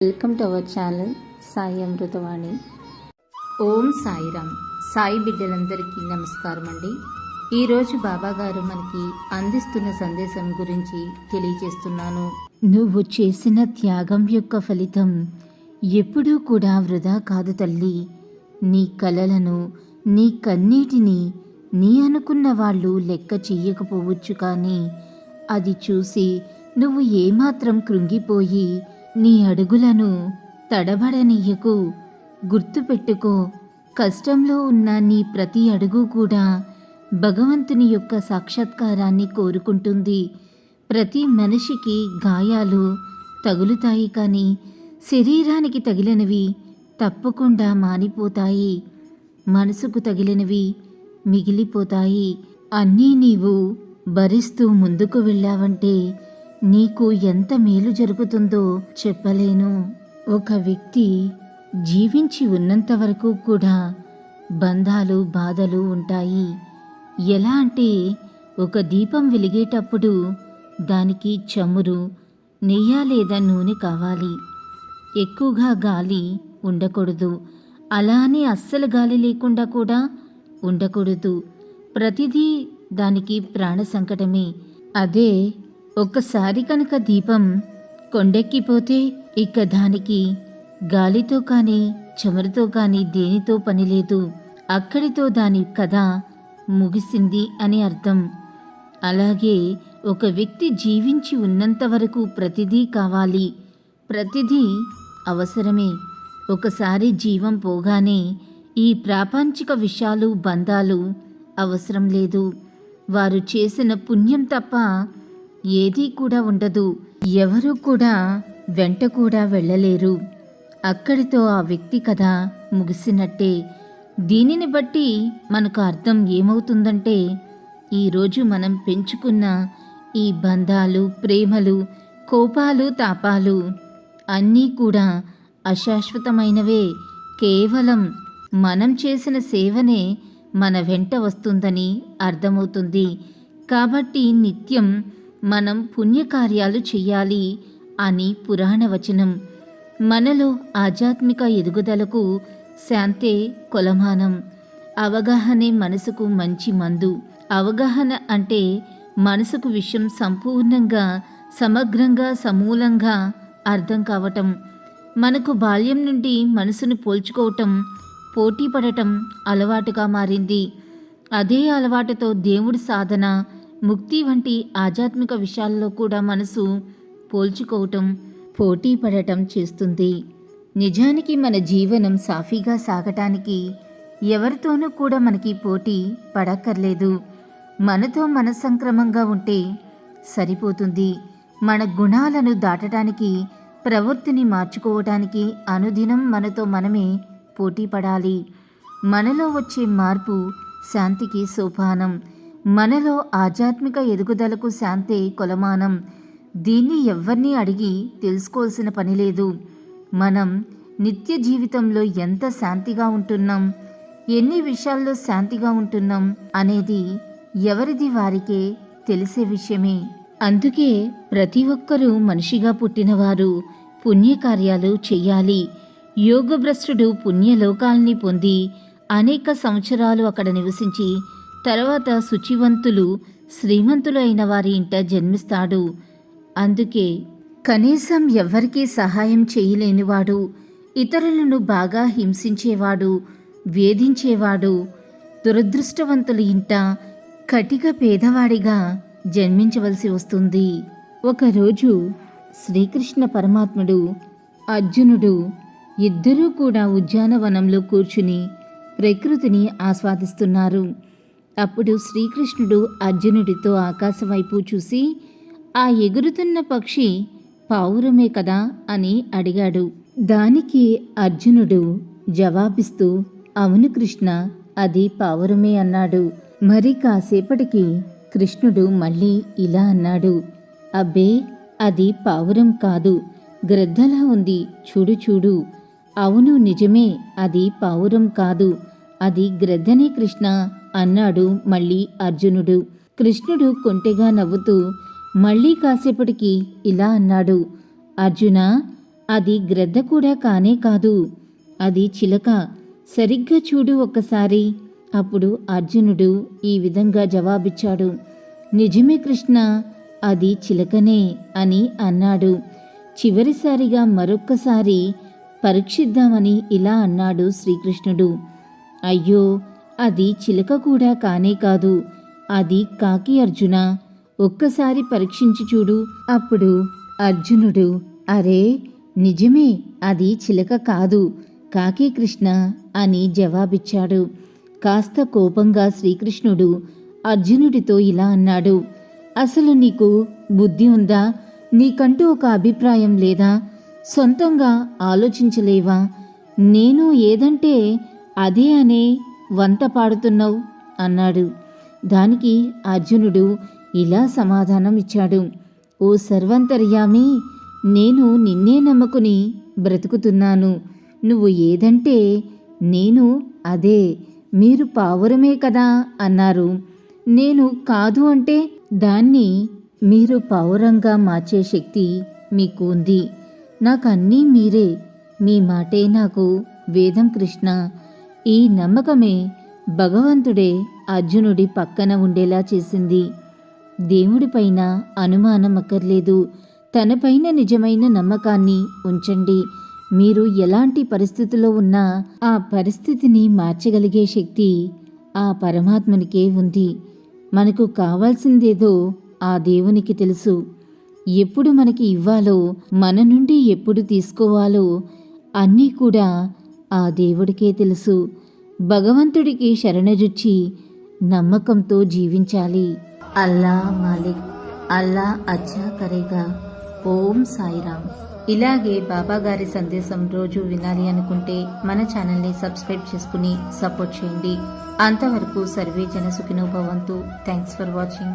Welcome to our channel Sai Amrutavani ఓం సాయిరామ్. సాయి బిడ్డలందరికీ నమస్కారం అండి. ఈరోజు బాబాగారు మనకి అందిస్తున్న సందేశం గురించి తెలియజేస్తున్నాను. నువ్వు చేసిన త్యాగం యొక్క ఫలితం ఎప్పుడూ కూడా వృధా కాదు తల్లి. నీ కలలను నీ కన్నీటిని నీ అనుకున్న వాళ్ళు లెక్క చెయ్యకపోవచ్చు కానీ అది చూసి నువ్వు ఏమాత్రం కృంగిపోయి నీ అడుగులను తడబడనీయకు గుర్తుపెట్టుకో. కష్టంలో ఉన్న నీ ప్రతి అడుగు కూడా భగవంతుని యొక్క సాక్షాత్కారాన్ని కోరుకుంటుంది. ప్రతి మనిషికి గాయాలు తగులుతాయి కానీ శరీరానికి తగిలినవి తప్పకుండా మానిపోతాయి. మనసుకు తగిలినవి మిగిలిపోతాయి. అన్నీ నీవు భరిస్తూ ముందుకు వెళ్ళావంటే నీకు ఎంత మేలు జరుగుతుందో చెప్పలేను. ఒక వ్యక్తి జీవించి ఉన్నంత వరకు కూడా బంధాలు బాధలు ఉంటాయి. ఎలా అంటే ఒక దీపం వెలిగేటప్పుడు దానికి చమురు నెయ్య లేదా నూనె కావాలి. ఎక్కువగా గాలి ఉండకూడదు. అలానే అస్సలు గాలి లేకుండా కూడా ఉండకూడదు. ప్రతిదీ దానికి ప్రాణ సంకటమే. అదే ఒక్కసారి కనుక దీపం కొండెక్కిపోతే ఇక దానికి గాలితో కానీ చెమరుతో కానీ దేనితో పని లేదు. అక్కడితో దాని కథ ముగిసింది అని అర్థం. అలాగే ఒక వ్యక్తి జీవించి ఉన్నంత వరకు ప్రతిదీ కావాలి. ప్రతిదీ అవసరమే. ఒకసారి జీవం పోగానే ఈ ప్రాపంచిక విషయాలు బంధాలు అవసరం లేదు. వారు చేసిన పుణ్యం తప్ప ఏదీ కూడా ఉండదు. ఎవరు కూడా వెంట కూడా వెళ్ళలేరు. అక్కడితో ఆ వ్యక్తి కథ ముగిసినట్టే. దీనిని బట్టి మనకు అర్థం ఏమవుతుందంటే ఈరోజు మనం పెంచుకున్న ఈ బంధాలు ప్రేమలు కోపాలు తాపాలు అన్నీ కూడా అశాశ్వతమైనవే. కేవలం మనం చేసిన సేవనే మన వెంట వస్తుందని అర్థమవుతుంది. కాబట్టి నిత్యం మనం పుణ్యకార్యాలు చెయ్యాలి అని పురాణ వచనం. మనలో ఆధ్యాత్మిక ఎదుగుదలకు శాంతే కొలమానం. అవగాహనే మనసుకు మంచి మందు. అవగాహన అంటే మనసుకు విషయం సంపూర్ణంగా సమగ్రంగా సమూలంగా అర్థం కావటం. మనకు బాల్యం నుండి మనసును పోల్చుకోవటం పోటీ పడటం అలవాటుగా మారింది. అదే అలవాటుతో దేవుడి సాధన ముక్తి వంటి ఆధ్యాత్మిక విషయాల్లో కూడా మనసు పోల్చుకోవటం పోటీ పడటం చేస్తుంది. నిజానికి మన జీవనం సాఫీగా సాగటానికి ఎవరితోనూ కూడా మనకి పోటీ పడక్కర్లేదు. మనతో మన సంక్రమంగా ఉంటే సరిపోతుంది. మన గుణాలను దాటడానికి ప్రవృత్తిని మార్చుకోవటానికి అనుదినం మనతో మనమే పోటీ పడాలి. మనలో వచ్చే మార్పు శాంతికి సోపానం. మనలో ఆధ్యాత్మిక ఎదుగుదలకు శాంతే కొలమానం. దీన్ని ఎవరిని అడిగి తెలుసుకోవాల్సిన పని లేదు. మనం నిత్య జీవితంలో ఎంత శాంతిగా ఉంటున్నాం? ఎన్ని విషయాల్లో శాంతిగా ఉంటున్నాం? అనేది ఎవరిది వారికే తెలిసే విషయమే. అందుకే ప్రతి ఒక్కరూ మనిషిగా పుట్టినవారు పుణ్యకార్యాలు చెయ్యాలి. యోగభ్రష్టుడు పుణ్యలోకాల్ని పొంది అనేక సంవత్సరాలు అక్కడ నివసించి తర్వాత శుచివంతులు శ్రీమంతులైన వారి ఇంట జన్మిస్తాడు. అందుకే కనీసం ఎవ్వరికీ సహాయం చేయలేనివాడు ఇతరులను బాగా హింసించేవాడు వేధించేవాడు దురదృష్టవంతుల ఇంట కటిక పేదవాడిగా జన్మించవలసి వస్తుంది. ఒకరోజు శ్రీకృష్ణ పరమాత్ముడు అర్జునుడు ఇద్దరూ కూడా ఉద్యానవనంలో కూర్చుని ప్రకృతిని ఆస్వాదిస్తున్నారు. అప్పుడు శ్రీకృష్ణుడు అర్జునుడితో ఆకాశవైపు చూసి ఆ ఎగురుతున్న పక్షి పావురమే కదా? అని అడిగాడు. దానికి అర్జునుడు జవాబిస్తూ అవును కృష్ణ అది పావురమే అన్నాడు. మరి కాసేపటికి కృష్ణుడు మళ్ళీ ఇలా అన్నాడు. అబ్బే అది పావురం కాదు. గ్రద్దలా ఉంది. చూడు చూడు. అవును నిజమే అది పావురం కాదు. అది గ్రద్దనే కృష్ణ. అన్నాడు మళ్ళీ అర్జునుడు. కృష్ణుడు కొంటెగా నవ్వుతూ మళ్ళీ కాసేపటికి ఇలా అన్నాడు. అర్జున అది గ్రద్ద కూడా కానే కాదు. అది చిలక. సరిగ్గా చూడు ఒక్కసారి. అప్పుడు అర్జునుడు ఈ విధంగా జవాబిచ్చాడు. నిజమే కృష్ణ అది చిలకనే అని అన్నాడు. చివరిసారిగా మరొక్కసారి పరీక్షిద్దామని ఇలా అన్నాడు శ్రీకృష్ణుడు. అయ్యో అది చిలక కూడా కానే కాదు. అది కాకి అర్జున. ఒక్కసారి పరీక్షించి చూడు. అప్పుడు అర్జునుడు అరే నిజమే అది చిలక కాదు. కాకి కృష్ణ అని జవాబిచ్చాడు. కాస్త కోపంగా శ్రీకృష్ణుడు అర్జునుడితో ఇలా అన్నాడు. అసలు నీకు బుద్ధి ఉందా? నీకంటూ ఒక అభిప్రాయం లేదా? సొంతంగా ఆలోచించలేవా? నేను ఏదంటే అదే అనే వంత పాడుతున్నావు? అన్నాడు. దానికి అర్జునుడు ఇలా సమాధానం ఇచ్చాడు. ఓ సర్వంతర్యామి నేను నిన్నే నమ్ముకుని బ్రతుకుతున్నాను. నువ్వు ఏదంటే నేను అదే మీరు పావురమే కదా అన్నారు. నేను కాదు అంటే దాన్ని మీరు పావురంగా మార్చే శక్తి మీకు ఉంది నాకన్నీ మీరే. మీ మాటే నాకు వేదం కృష్ణ. ఈ నమ్మకమే భగవంతుడే అర్జునుడి పక్కన ఉండేలా చేసింది. దేవుడిపైన అనుమానం అక్కర్లేదు. తనపైన నిజమైన నమ్మకాన్ని ఉంచండి. మీరు ఎలాంటి పరిస్థితిలో ఉన్నా ఆ పరిస్థితిని మార్చగలిగే శక్తి ఆ పరమాత్మనికే ఉంది. మనకు కావాల్సిందేదో ఆ దేవునికి తెలుసు. ఎప్పుడు మనకి ఇవ్వాలో మన నుండి ఎప్పుడు తీసుకోవాలో అన్నీ కూడా ఆ దేవుడికే తెలుసు. భగవంతుడికి శరణజుచ్చి నమ్మకంతో జీవించాలి. అల్లా మాలిక్ అల్లా అచ్చా కరేగా. ఓం సాయిరామ్. ఇలాగే బాబా గారి సందేశం రోజు వినాలి అనుకుంటే మన ఛానల్ని సబ్స్క్రైబ్ చేసుకుని సపోర్ట్ చేయండి. అంతవరకు సర్వే జన సుఖినోభవంతు థ్యాంక్స్ ఫర్ వాచింగ్.